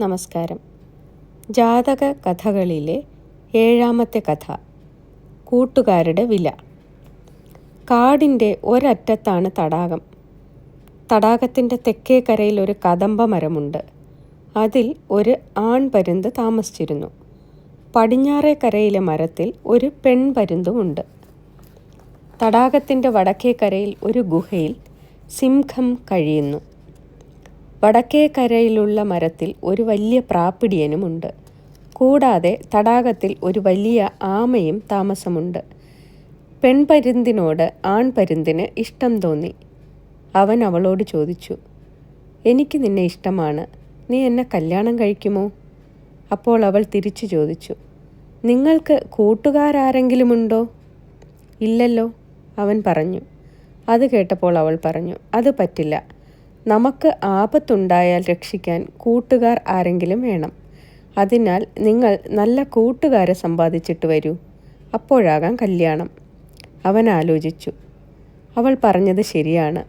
നമസ്കാരം. ജാതക കഥകളിലെ ഏഴാമത്തെ കഥ കൂട്ടുകാരുടെ വില. കാടിന്റെ ഒരറ്റത്താണ് തടാകം. തടാകത്തിന്റെ തെക്കേ കരയിൽ ഒരു കദംബ മരമുണ്ട്. അതിൽ ഒരു ആൺപരുന്ത് താമസിച്ചിരുന്നു. പടിഞ്ഞാറേ കരയിലെ മരത്തിൽ ഒരു പെൺപരുന്തുമുണ്ട് തടാകത്തിന്റെ വടക്കേ കരയിൽ ഒരു ഗുഹയിൽ സിംഹം കഴിയുന്നു. വടക്കേ കരയിലുള്ള മരത്തിൽ ഒരു വലിയ പ്രാപ്പിടിയനുമുണ്ട് കൂടാതെ തടാകത്തിൽ ഒരു വലിയ ആമയും താമസമുണ്ട്. പെൺപരുന്തിനോട് ആൺപരുന്തിന് ഇഷ്ടം തോന്നി. അവൻ അവളോട് ചോദിച്ചു എനിക്ക് നിന്നെ ഇഷ്ടമാണ്. നീ എന്നെ കല്യാണം കഴിക്കുമോ? അപ്പോൾ അവൾ തിരിച്ചു ചോദിച്ചു നിങ്ങൾക്ക് കൂട്ടുകാരാരെങ്കിലുമുണ്ടോ? ഇല്ലല്ലോ അവൻ പറഞ്ഞു. അത് കേട്ടപ്പോൾ അവൾ പറഞ്ഞു അത് പറ്റില്ല. നമുക്ക് ആപത്തുണ്ടായാൽ രക്ഷിക്കാൻ കൂട്ടുകാർ ആരെങ്കിലും വേണം. അതിനാൽ നിങ്ങൾ നല്ല കൂട്ടുകാരെ സമ്പാദിച്ചിട്ട് വരൂ. അപ്പോഴാകാം കല്യാണം. അവൻ ആലോചിച്ചു. അവൾ പറഞ്ഞത് ശരിയാണ്.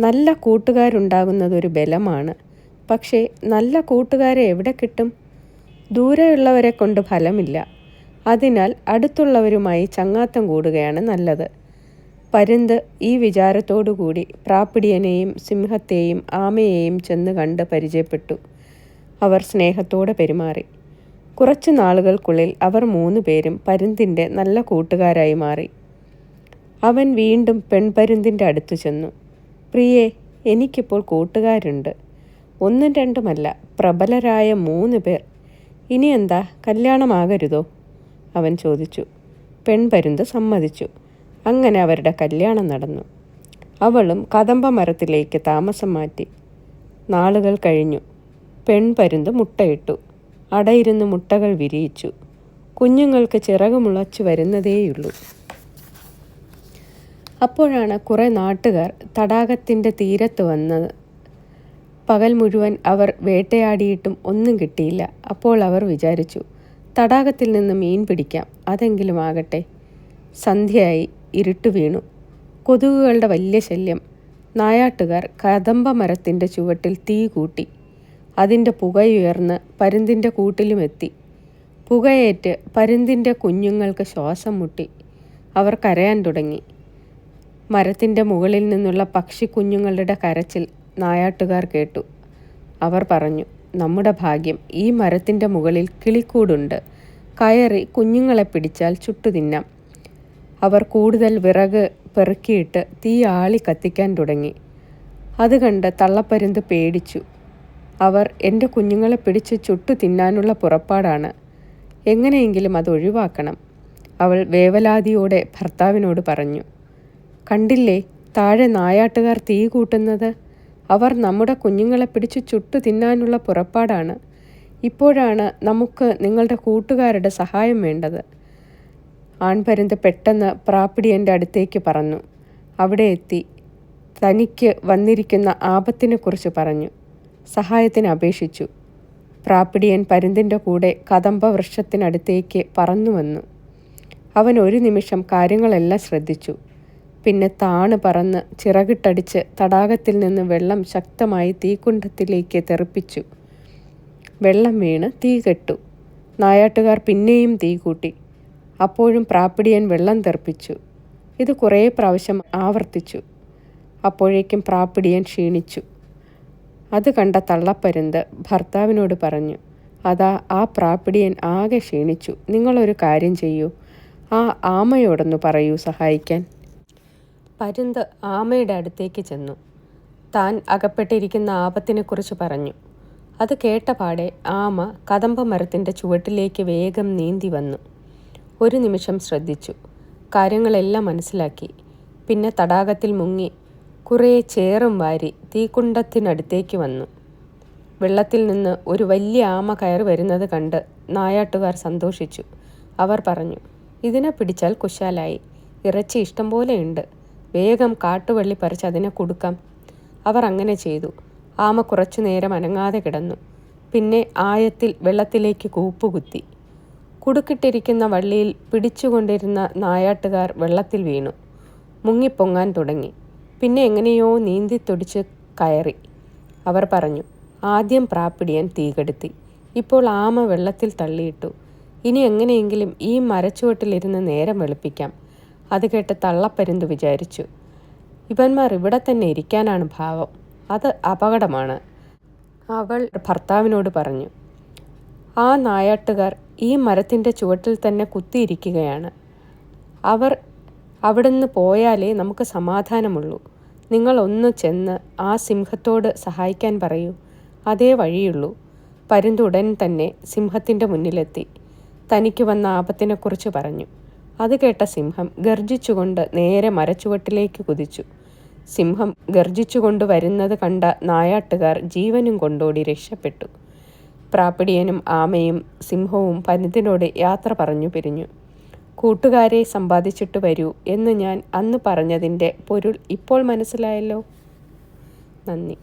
നല്ല കൂട്ടുകാരുണ്ടാകുന്നതൊരു ബലമാണ്. പക്ഷേ നല്ല കൂട്ടുകാരെ എവിടെ കിട്ടും? ദൂരെയുള്ളവരെ കൊണ്ട് ഫലമില്ല. അതിനാൽ അടുത്തുള്ളവരുമായി ചങ്ങാത്തം കൂടുകയാണ് നല്ലത്. പരുന്ത് ഈ വിചാരത്തോടുകൂടി പ്രാപ്പിടിയനെയും സിംഹത്തെയും ആമയെയും ചെന്ന് കണ്ട് പരിചയപ്പെട്ടു. അവർ സ്നേഹത്തോടെ പെരുമാറി. കുറച്ചു നാളുകൾക്കുള്ളിൽ അവർ മൂന്നു പേരും പരുന്തിന്റെ നല്ല കൂട്ടുകാരായി മാറി. അവൻ വീണ്ടും പെൺപരുന്തിന്റെ അടുത്തു ചെന്നു. പ്രിയേ എനിക്കിപ്പോൾ കൂട്ടുകാരുണ്ട്. ഒന്നും രണ്ടുമല്ല പ്രബലരായ മൂന്ന് പേർ. ഇനി എന്താ കല്യാണമാകരുതോ? അവൻ ചോദിച്ചു. പെൺപരുന്ത് സമ്മതിച്ചു. അങ്ങനെ അവരുടെ കല്യാണം നടന്നു. അവളും കദംബ മരത്തിലേക്ക് താമസം മാറ്റി. നാളുകൾ കഴിഞ്ഞു. പെൺപരുന്ത് മുട്ടയിട്ടു. അടയിരുന്ന് മുട്ടകൾ വിരിയിച്ചു. കുഞ്ഞുങ്ങൾക്ക് ചിറക് മുളച്ചു വരുന്നതേയുള്ളൂ. അപ്പോഴാണ് കുറേ നാട്ടുകാർ തടാകത്തിന്റെ തീരത്ത് വന്നത് പകൽ മുഴുവൻ അവർ വേട്ടയാടിയിട്ടും ഒന്നും കിട്ടിയില്ല. അപ്പോൾ അവർ വിചാരിച്ചു തടാകത്തിൽ നിന്ന് മീൻ പിടിക്കാം. അതെങ്കിലും ആകട്ടെ. സന്ധ്യയായി. ഇരുട്ട് വീണു. കൊതുകുകളുടെ വലിയ ശല്യം. നായാട്ടുകാർ കദംബ മരത്തിന്റെ ചുവട്ടിൽ തീ കൂട്ടി. അതിന്റെ പുകയുയർന്ന് പരുന്തിന്റെ കൂട്ടിലുമെത്തി. പുകയേറ്റ് പരുന്തിന്റെ കുഞ്ഞുങ്ങൾക്ക് ശ്വാസം മുട്ടി. അവർ കരയാൻ തുടങ്ങി. മരത്തിന്റെ മുകളിൽ നിന്നുള്ള പക്ഷി കുഞ്ഞുങ്ങളുടെ കരച്ചിൽ നായാട്ടുകാർ കേട്ടു. അവർ പറഞ്ഞു നമ്മുടെ ഭാഗ്യം ഈ മരത്തിന്റെ മുകളിൽ കിളിക്കൂടുണ്ട്. കയറി കുഞ്ഞുങ്ങളെ പിടിച്ചാൽ ചുട്ടു തിന്നാം അവർ കൂടുതൽ വിറക് പെറുക്കിയിട്ട് തീ ആളി കത്തിക്കാൻ തുടങ്ങി. അത് കണ്ട് തള്ളപ്പരുന്ത് പേടിച്ചു. അവർ എന്റെ കുഞ്ഞുങ്ങളെ പിടിച്ച് ചുട്ടു തിന്നാനുള്ള പുറപ്പാടാണ്. എങ്ങനെയെങ്കിലും അത് ഒഴിവാക്കണം അവൾ വേവലാതിയോടെ ഭർത്താവിനോട് പറഞ്ഞു. കണ്ടില്ലേ താഴെ നായാട്ടുകാർ തീ കൂട്ടുന്നത്? അവർ നമ്മുടെ കുഞ്ഞുങ്ങളെ പിടിച്ച് ചുട്ടു തിന്നാനുള്ള പുറപ്പാടാണ്. ഇപ്പോഴാണ് നമുക്ക് നിങ്ങളുടെ കൂട്ടുകാരുടെ സഹായം വേണ്ടത്. ആൺപരുന്ത് പെട്ടെന്ന് പ്രാപ്പിടിയന്റെ അടുത്തേക്ക് പറഞ്ഞു അവിടെ എത്തി. തനിക്ക് വന്നിരിക്കുന്ന ആപത്തിനെക്കുറിച്ച് പറഞ്ഞു. സഹായത്തിന് അപേക്ഷിച്ചു. പ്രാപ്പിടിയൻ പരുന്തിന്റെ കൂടെ കദംബ വൃക്ഷത്തിനടുത്തേക്ക് പറന്നു വന്നു. അവൻ ഒരു നിമിഷം കാര്യങ്ങളെല്ലാം ശ്രദ്ധിച്ചു. പിന്നെ താണ് പറന്ന് ചിറകിട്ടടിച്ച് തടാകത്തിൽ നിന്ന് വെള്ളം ശക്തമായി തീക്കുണ്ടത്തിലേക്ക് തെറിപ്പിച്ചു. വെള്ളം വീണ് തീ കെട്ടു നായാട്ടുകാർ പിന്നെയും തീ കൂട്ടി അപ്പോഴും പ്രാപ്പിടിയൻ വെള്ളം തെറിപ്പിച്ചു ഇത് കുറേ പ്രാവശ്യം ആവർത്തിച്ചു. അപ്പോഴേക്കും പ്രാപ്പിടിയൻ ക്ഷീണിച്ചു. അത് കണ്ട തള്ളപ്പരുന്ത് ഭർത്താവിനോട് പറഞ്ഞു അതാ ആ പ്രാപ്പിടിയൻ ആകെ ക്ഷീണിച്ചു. നിങ്ങളൊരു കാര്യം ചെയ്യൂ. ആ ആമയോടൊന്ന് പറയൂ സഹായിക്കാൻ. പരുന്ത് ആമയുടെ അടുത്തേക്ക് ചെന്നു. താൻ അകപ്പെട്ടിരിക്കുന്ന ആപത്തിനെക്കുറിച്ച് പറഞ്ഞു. അത് കേട്ടപാടെ ആമ കദമ്പ മരത്തിന്റെ ചുവട്ടിലേക്ക് വേഗം നീന്തി വന്നു. ഒരു നിമിഷം ശ്രദ്ധിച്ചു. കാര്യങ്ങളെല്ലാം മനസ്സിലാക്കി. പിന്നെ തടാകത്തിൽ മുങ്ങി കുറേ ചേറും വാരി തീക്കുണ്ടത്തിനടുത്തേക്ക് വന്നു. വെള്ളത്തിൽ നിന്ന് ഒരു വലിയ ആമ കയറി വരുന്നത് കണ്ട് നായാട്ടുകാർ സന്തോഷിച്ചു. അവർ പറഞ്ഞു ഇതിനെ പിടിച്ചാൽ കുശാലായി. ഇറച്ചി ഇഷ്ടം പോലെയുണ്ട് വേഗം കാട്ടുവള്ളി പറിച്ച് അതിനെ കൊടുക്കാം. അവർ അങ്ങനെ ചെയ്തു. ആമ കുറച്ചു നേരം അനങ്ങാതെ കിടന്നു. പിന്നെ ആയത്തിൽ വെള്ളത്തിലേക്ക് കൂപ്പുകുത്തി. കുടുക്കിട്ടിരിക്കുന്ന വള്ളിയിൽ പിടിച്ചുകൊണ്ടിരുന്ന നായാട്ടുകാർ വെള്ളത്തിൽ വീണു. മുങ്ങിപ്പൊങ്ങാൻ തുടങ്ങി. പിന്നെ എങ്ങനെയോ നീന്തി തുടിച്ച് കയറി. അവർ പറഞ്ഞു ആദ്യം പ്രാപ്പിടിയൻ തീകെടുത്തി ഇപ്പോൾ ആമ വെള്ളത്തിൽ തള്ളിയിട്ടു. ഇനി എങ്ങനെയെങ്കിലും ഈ മരച്ചുവട്ടിലിരുന്ന് നേരം വെളുപ്പിക്കാം. അത് കേട്ട് തള്ളപ്പരുന്ത് വിചാരിച്ചു. ഇവന്മാർ ഇവിടെ തന്നെ ഇരിക്കാനാണ് ഭാവം. അത് അപകടമാണ്. അവൾ ഭർത്താവിനോട് പറഞ്ഞു ആ നായാട്ടുകാർ ഈ മരത്തിന്റെ ചുവട്ടിൽ തന്നെ കുത്തിയിരിക്കുകയാണ്. അവർ അവിടുന്ന് പോയാലേ നമുക്ക് സമാധാനമുള്ളൂ. നിങ്ങൾ ഒന്ന് ചെന്ന് ആ സിംഹത്തോട് സഹായിക്കാൻ പറയൂ. അതേ വഴിയുള്ളൂ. പരുന്തുടൻ തന്നെ സിംഹത്തിന്റെ മുന്നിലെത്തി. തനിക്ക് വന്ന ആപത്തിനെക്കുറിച്ച് പറഞ്ഞു. അത് കേട്ട സിംഹം ഗർജിച്ചുകൊണ്ട് നേരെ മരച്ചുവട്ടിലേക്ക് കുതിച്ചു. സിംഹം ഗർജിച്ചുകൊണ്ട് വരുന്നത് കണ്ട നായാട്ടുകാർ ജീവനും കൊണ്ടോടി രക്ഷപ്പെട്ടു. പ്രാപ്പിടിയനും ആമയും സിംഹവും പനിതിനോട് യാത്ര പറഞ്ഞു പിരിഞ്ഞു. കൂട്ടുകാരെ സമ്പാദിച്ചിട്ട് വരൂ എന്ന് ഞാൻ അന്ന് പറഞ്ഞതിന്റെ പൊരുൾ ഇപ്പോൾ മനസ്സിലായല്ലോ? നന്ദി.